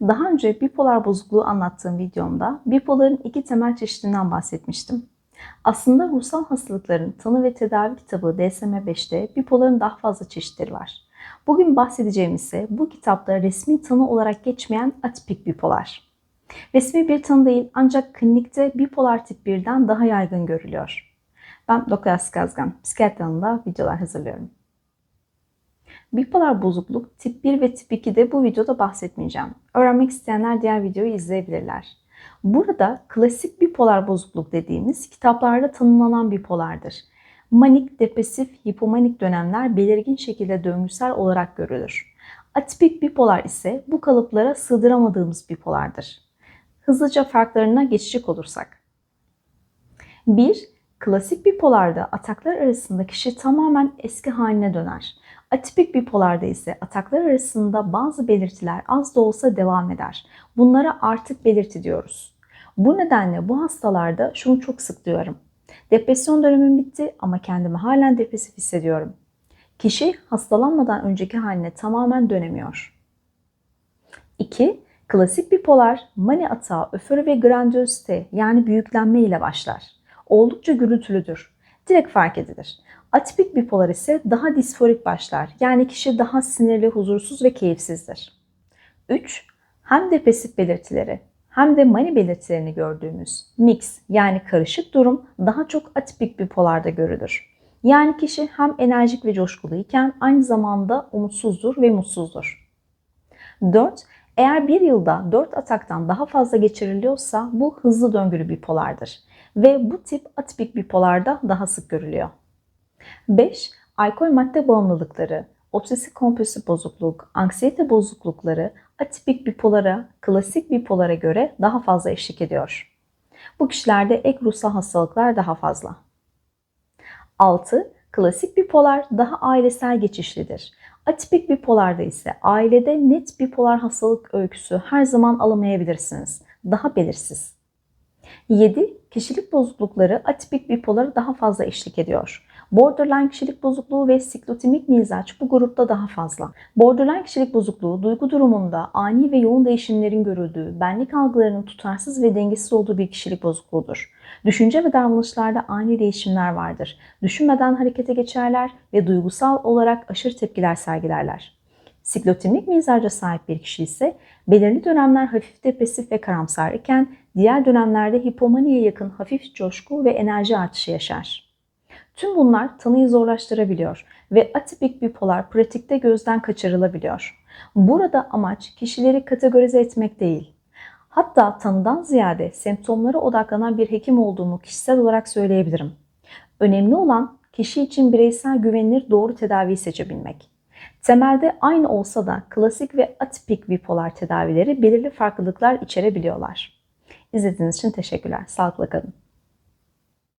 Daha önce bipolar bozukluğu anlattığım videomda bipoların iki temel çeşidinden bahsetmiştim. Aslında ruhsal hastalıkların tanı ve tedavi kitabı DSM-5'te bipoların daha fazla çeşitleri var. Bugün bahsedeceğim ise bu kitapta resmi tanı olarak geçmeyen atipik bipolar. Resmi bir tanı değil ancak klinikte bipolar tip 1'den daha yaygın görülüyor. Ben Doktor Aslı Kazgan, psikiyatri alanında videolar hazırlıyorum. Bipolar bozukluk tip 1 ve tip 2'de bu videoda bahsetmeyeceğim. Öğrenmek isteyenler diğer videoyu izleyebilirler. Burada klasik bipolar bozukluk dediğimiz kitaplarda tanımlanan bipolardır. Manik, depresif, hipomanik dönemler belirgin şekilde döngüsel olarak görülür. Atipik bipolar ise bu kalıplara sığdıramadığımız bipolardır. Hızlıca farklarına geçecek olursak. 1. Klasik bipolarda ataklar arasında kişi tamamen eski haline döner. Atipik bipolarda ise ataklar arasında bazı belirtiler az da olsa devam eder. Bunlara artık belirti diyoruz. Bu nedenle bu hastalarda şunu çok sık duyarım. Depresyon dönemim bitti ama kendimi halen depresif hissediyorum. Kişi hastalanmadan önceki haline tamamen dönemiyor. 2. Klasik bipolar mani atağı, öfürü ve grandiosite yani büyüklenme ile başlar. Oldukça gürültülüdür. Direkt fark edilir. Atipik bipolar ise daha disforik başlar. Yani kişi daha sinirli, huzursuz ve keyifsizdir. 3. Hem depresif belirtileri hem de mani belirtilerini gördüğümüz mix yani karışık durum daha çok atipik bipolarda görülür. Yani kişi hem enerjik ve coşkuluyken aynı zamanda umutsuzdur ve mutsuzdur. 4. Eğer bir yılda 4 ataktan daha fazla geçiriliyorsa bu hızlı döngülü bipolardır ve bu tip atipik bipolarda daha sık görülüyor. 5. Alkol madde bağımlılıkları, obsesif kompulsif bozukluk, anksiyete bozuklukları atipik bipolara, klasik bipolara göre daha fazla eşlik ediyor. Bu kişilerde ek ruhsal hastalıklar daha fazla. 6. Klasik bipolar daha ailesel geçişlidir. Atipik bipolarda ise ailede net bipolar hastalık öyküsü her zaman alamayabilirsiniz. Daha belirsiz. 7. Kişilik bozuklukları atipik bipolara daha fazla eşlik ediyor. Borderline kişilik bozukluğu ve siklotimik mizaç bu grupta daha fazla. Borderline kişilik bozukluğu duygu durumunda ani ve yoğun değişimlerin görüldüğü, benlik algılarının tutarsız ve dengesiz olduğu bir kişilik bozukluğudur. Düşünce ve davranışlarda ani değişimler vardır. Düşünmeden harekete geçerler ve duygusal olarak aşırı tepkiler sergilerler. Siklotimik mizaca sahip bir kişi ise belirli dönemler hafif depresif ve karamsar iken diğer dönemlerde hipomaniye yakın hafif coşku ve enerji artışı yaşar. Tüm bunlar tanıyı zorlaştırabiliyor ve atipik bipolar pratikte gözden kaçırılabiliyor. Burada amaç kişileri kategorize etmek değil. Hatta tanıdan ziyade semptomlara odaklanan bir hekim olduğumu kişisel olarak söyleyebilirim. Önemli olan kişi için bireysel güvenilir doğru tedaviyi seçebilmek. Temelde aynı olsa da klasik ve atipik bipolar tedavileri belirli farklılıklar içerebiliyorlar. İzlediğiniz için teşekkürler. Sağlıkla kalın.